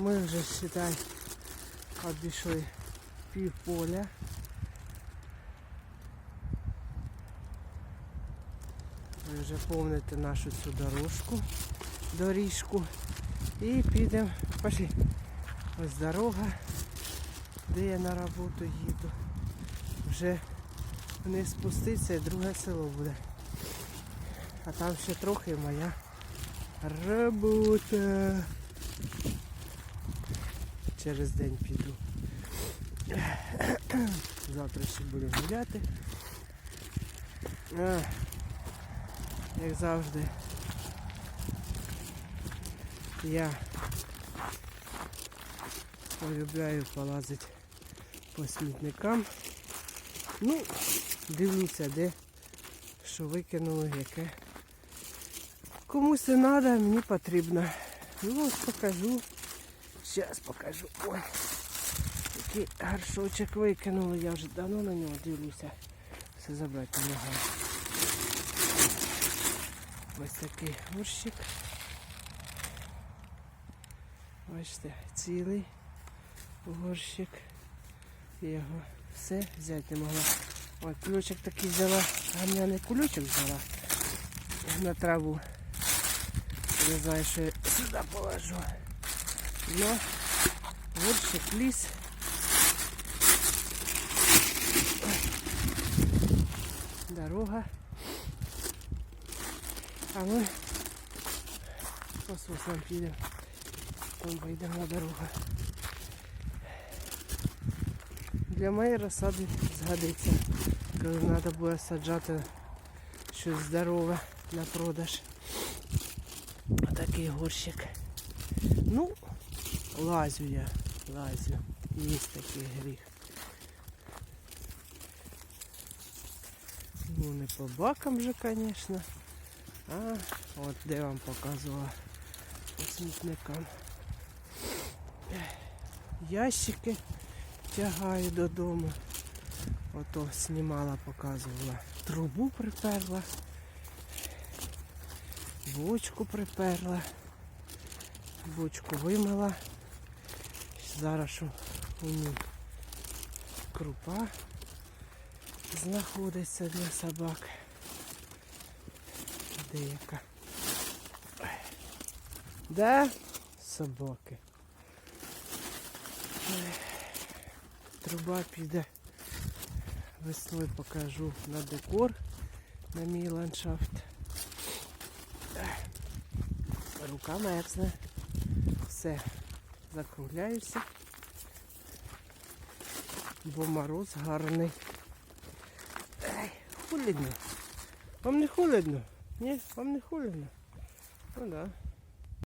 Ми вже считай обійшли пів поля. Ви вже помните нашу цю дорожку, доріжку. І підемо. Пошли. Ось дорога, де я на роботу їду. Вже вниз спуститься і друге село буде. А там ще трохи моя робота. Через день піду. Завтра ще буду гуляти. Як завжди. Я полюбляю полазити по смітникам. Ну, дивлюся, де що викинули, яке. Комусь не треба, мені потрібно. Ну, ось покажу. Зараз покажу. Ой, який горшочок викинули. Я вже давно на нього дивлюся. Все забрати не. Ось такий горщик. Бачите, цілий горщик. Я його все взяти не могла. Ой, кульочок такий взяла, гамняний кульочок взяла на траву. Не знаю, що я сюди положу. Но горщик ліс. Дорога. А ми пососом підемо. Там вийдемо на дорогу. Для моєї розсади згодиться, коли треба буде саджати щось здорове на продаж. Отакий горщик. Ну, лазю я, лазю. Є такий гріх. Ну, не по бакам же, звісно. А, от де вам показувала по смітникам. Ящики тягаю додому. Ото знімала, показувала. Трубу приперла. Бочку приперла. Бочку вимила. Зараз у ній крупа знаходиться для собак. Деяка. Де собаки? Труба піде. Весною покажу на декор, на мій ландшафт. Рука мерзне. Все, закругляюся. Бо мороз гарний. Ей, холодно. Вам не холодно? Ні, вам не холодно? Ну да.